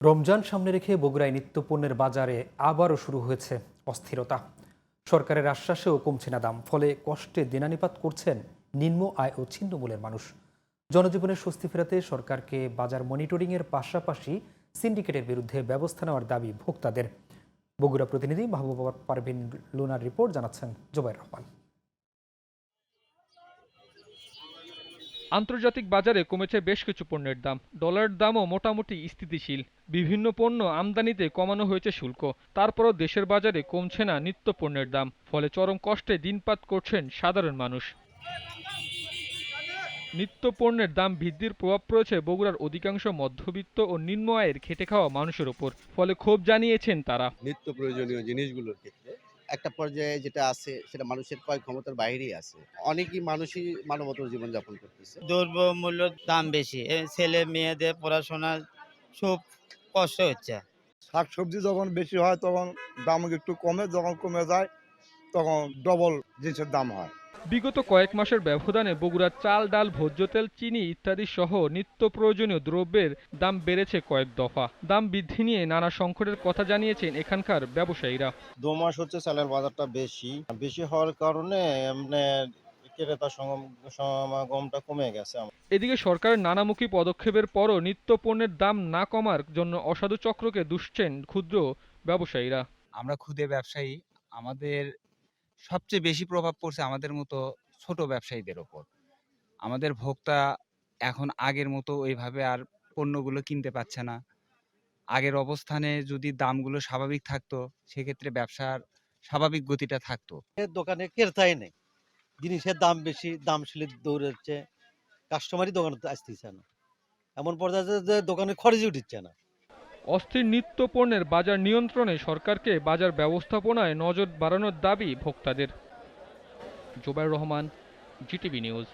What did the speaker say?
রমজান সামনে রেখে বগুড়ায় নিত্যপণ্যের বাজারে আবারও শুরু হয়েছে অস্থিরতা। সরকারের আশ্বাসেও কমছে না দাম, ফলে কষ্টে দিনানিপাত করছেন নিম্ন আয় ও ছিন্নমূলের মানুষ। জনজীবনের স্বস্তি ফেরাতে সরকারকে বাজার মনিটরিংয়ের পাশাপাশি সিন্ডিকেটের বিরুদ্ধে ব্যবস্থা নেওয়ার দাবি ভোক্তাদের। বগুড়া প্রতিনিধি মাহবুবা পারভিন লুনার রিপোর্ট জানাচ্ছেন জোবাইর রহমান। আন্তর্জাতিক বাজারে কমেছে বেশ কিছু পণ্যের দাম। ডলারের দামও মোটামুটি স্থিতিশীল। বিভিন্ন পণ্য আমদানিতে কমানো হয়েছে শুল্ক। তারপরও দেশের বাজারে কমছে না নিত্য পণ্যের দাম। ফলে চরম কষ্টে দিনপাত করছেন সাধারণ মানুষ। নিত্য পণ্যের দাম বৃদ্ধির প্রভাব পড়েছে বগুড়ার অধিকাংশ মধ্যবিত্ত ও নিম্ন আয়ের খেটে খাওয়া মানুষের ওপর। ফলে ক্ষোভ জানিয়েছেন তারা। নিত্য প্রয়োজনীয় জিনিসগুলোর ক্ষেত্রে একটা পর্যায়ে যেটা আছে সেটা মানুষের ক্রয় ক্ষমতার বাইরেই আছে। অনেকই মানুষই মানবতর জীবনযাপন করতেছে। দ্রব্য মূল্য দাম বেশি। এ ছেলে মেয়েদের পড়াশোনা সব কষ্ট হচ্ছে। শাক সবজি যখন বেশি হয় তখন দাম একটু কমে যখন কমে যায় তখন ডবল জিনিসের দাম হয়। বিগত কয়েক মাসের ব্যবধানে বগুড়ার চাল ডাল ভোজ্য তেল চিনি ইত্যাদি সহ নিত্য প্রয়োজনীয় দ্রব্যের দাম বেড়েছে কয়েক দফা। দাম বৃদ্ধি নিয়ে নানা সংকটের কথা জানিয়েছেন এখানকার ব্যবসায়ীরা। দু মাস হচ্ছে চালের বাজারটা বেশি। বেশি হওয়ার কারণে মানে ক্রেতা সমাগমটা কমে গেছে এদিকে সরকারের নানামুখী পদক্ষেপের পরও নিত্য পণ্যের দাম না কমার জন্য অসাধু চক্রকে দুষছেন ক্ষুদ্র ব্যবসায়ীরা। আমরা ক্ষুদে ব্যবসায়ী। আমাদের সবচেয়ে বেশি প্রভাব পড়ছে আমাদের মতো ছোট ব্যবসায়ীদের ওপর। আমাদের ভোক্তা এখন আগের মতো ওইভাবে আর পণ্যগুলো কিনতে পাচ্ছে না। আগের অবস্থানে যদি দামগুলো স্বাভাবিক থাকতো, সেক্ষেত্রে ব্যবসার স্বাভাবিক গতিটা থাকতো। দোকানে ক্রেতাই নেই। জিনিসের দাম বেশি দাম শিলে দৌড়াচ্ছে। কাস্টমারই দোকানে আসতেছে না। এমন পর্যায়ে যে দোকানে খরচই উঠছে না। অস্থির নিত্য পণ্যের বাজার নিয়ন্ত্রণে সরকারকে বাজার ব্যবস্থাপনায় নজর বাড়ানোর দাবি ভোক্তাদের। Jobayur Rahman, GTV news.